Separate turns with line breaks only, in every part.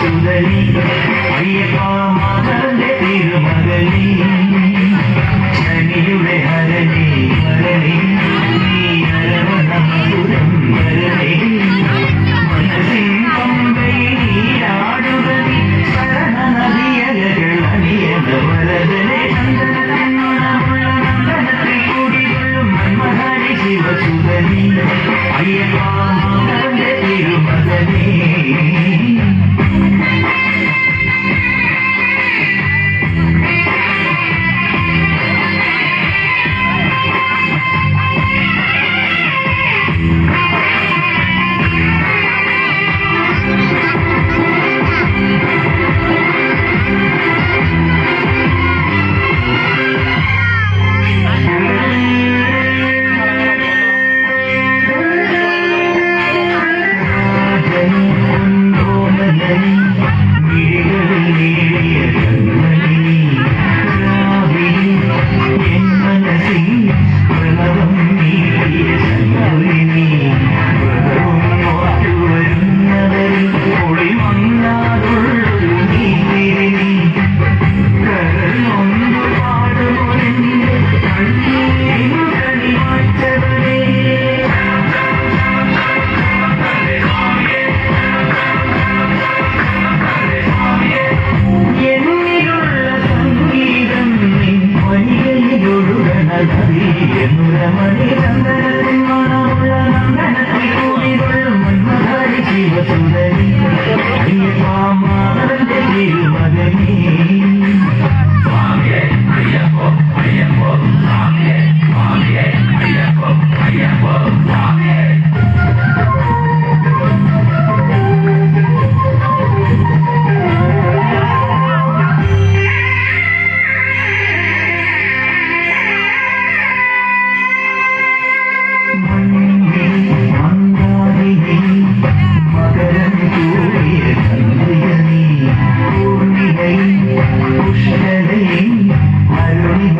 சுதலி ஐயப்பா രമണി നന്ദനത്തിൻ മണമുള്ള നന്ദനത്തിൽ കൂടി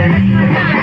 Thank you.